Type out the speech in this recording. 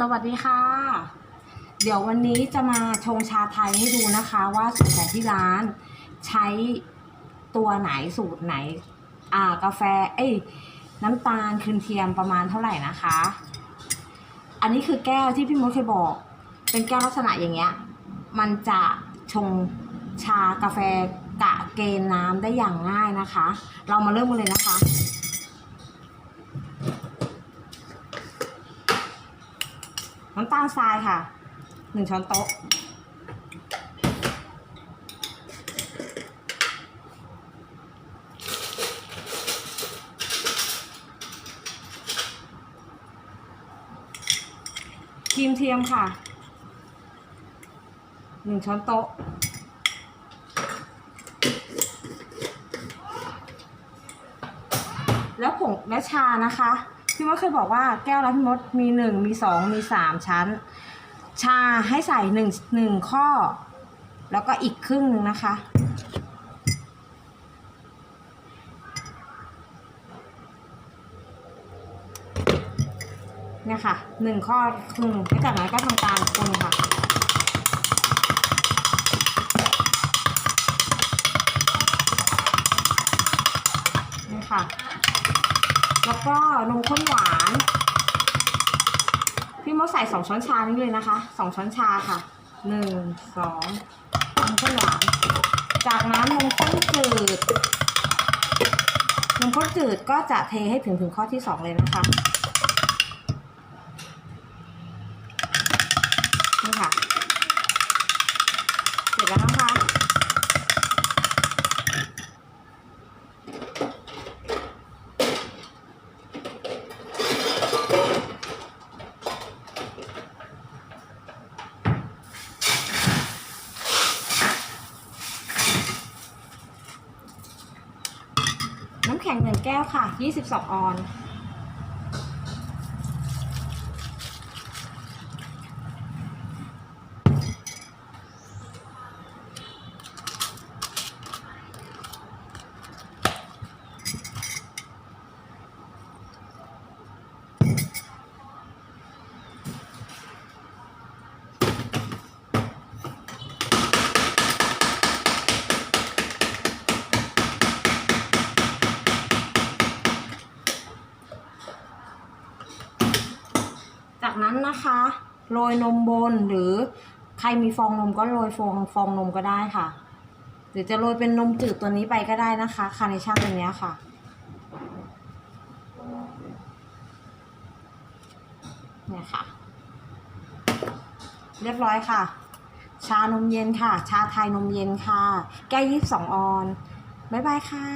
สวัสดีค่ะ เดี๋ยววันนี้จะมาชงชาไทยให้ดูนะคะว่าสูตรของที่ร้าน ใช้ตัวไหนสูตรไหน อ่ากาแฟ เอ้ยน้ำตาลคืนเทียมประมาณเท่าไหร่นะคะ อันนี้คือแก้วที่พี่มดเคยบอก เป็นแก้วลักษณะอย่างเงี้ย มันจะชงชากาแฟกะเกณฑ์น้ำได้อย่างง่ายนะคะ เรามาเริ่มกันเลยนะคะ น้ำตาลทรายค่ะหนึ่งช้อนโต๊ะ ครีมเทียมค่ะหนึ่งช้อนโต๊ะแล้วผงและชานะคะ พี่มดเคยบอกว่าแก้วละพี่มดมีหนึ่งมีสองมีสามชั้น ชาให้ใส่หนึ่งหนึ่งข้อ แล้วก็อีกครึ่งหนึ่งนะคะเนี่ยค่ะหนึ่งข้อครึ่งแล้วจากนั้นก็ทำตามคนค่ะนี่ค่ะ แล้วก็นมข้นหวาน พี่มดใส่สองช้อนชานี้เลยนะคะสองช้อนชาค่ะหนึ่งสองนมข้นหวาน จากนั้นนมข้นจืดนมข้นจืดก็จะเทให้ถึงถึงข้อที่สองเลยนะคะ แข็งหนึ่งแก้วค่ะ 22 ออน นั้นนะคะโรยนมบนหรือใครมีฟองนมก็โรยฟองฟองนมก็ได้ค่ะ หรือจะโรยเป็นนมจืดตัวนี้ไปก็ได้นะคะคาร์เนชั่นตัวนี้ค่ะ เนี่ยค่ะ เรียบร้อยค่ะ ชานมเย็นค่ะ ชาไทยนมเย็นค่ะ แก้วยี่สิบสองออน บ๊ายบายค่ะ